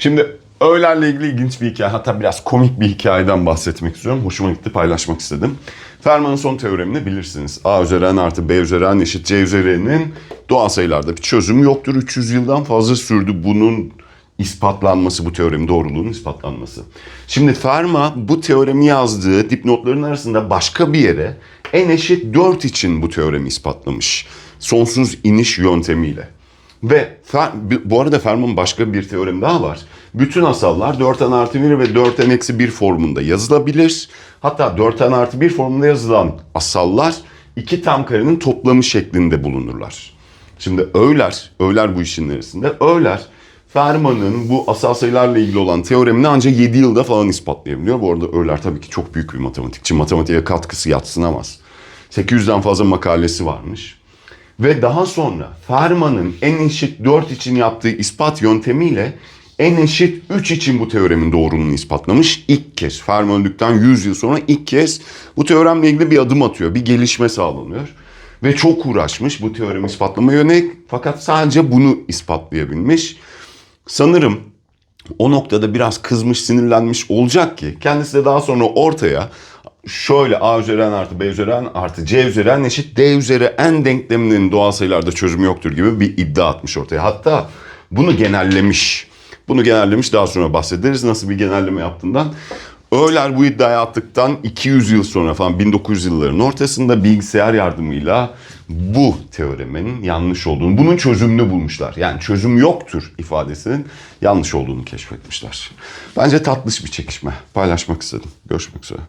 Şimdi öğelerle ilgili ilginç bir hikaye, hatta biraz komik bir hikayeden bahsetmek istiyorum. Hoşuma gitti, paylaşmak istedim. Fermat'ın son teoremini bilirsiniz. A üzeri n artı B üzeri n eşit C üzeri n'in doğal sayılarda bir çözümü yoktur. 300 yıldan fazla sürdü bunun ispatlanması, bu teoremin doğruluğunun ispatlanması. Şimdi Fermat bu teoremi yazdığı dipnotların arasında başka bir yere n eşit 4 için bu teoremi ispatlamış. Sonsuz iniş yöntemiyle. Ve bu arada Fermat'ın başka bir teoremi daha var. Bütün asallar 4n artı 1 ve 4n eksi 1 formunda yazılabilir. Hatta 4n artı 1 formunda yazılan asallar iki tam karenin toplamı şeklinde bulunurlar. Şimdi öğler, öğler bu işin neresinde? Öğler Fermat'ın bu asal sayılarla ilgili olan teoremini ancak 7 yılda falan ispatlayabiliyor. Bu arada Öğler tabii ki çok büyük bir matematikçi. Matematiğe katkısı yatsınamaz. 800'den fazla makalesi varmış. Ve daha sonra Fermat'ın n eşit 4 için yaptığı ispat yöntemiyle n eşit 3 için bu teoremin doğruluğunu ispatlamış. İlk kez Fermat öldükten 100 yıl sonra ilk kez bu teoremle ilgili bir adım atıyor. Bir gelişme sağlanıyor. Ve çok uğraşmış bu teoremi ispatlama yönelik fakat sadece bunu ispatlayabilmiş. Sanırım o noktada biraz kızmış, sinirlenmiş olacak ki kendisi de daha sonra ortaya şöyle A üzeri n artı B üzeri n artı C üzeri n eşit D üzeri n denkleminin doğal sayılarda çözümü yoktur gibi bir iddia atmış ortaya. Hatta bunu genellemiş. Bunu genellemiş daha sonra bahsederiz nasıl bir genelleme yaptığından. Öğler bu iddiayı attıktan 200 yıl sonra falan 1900 yılların ortasında bilgisayar yardımıyla bu teoremin yanlış olduğunu, bunun çözümünü bulmuşlar. Yani çözüm yoktur ifadesinin yanlış olduğunu keşfetmişler. Bence tatlış bir çekişme. Paylaşmak istedim. Görüşmek üzere.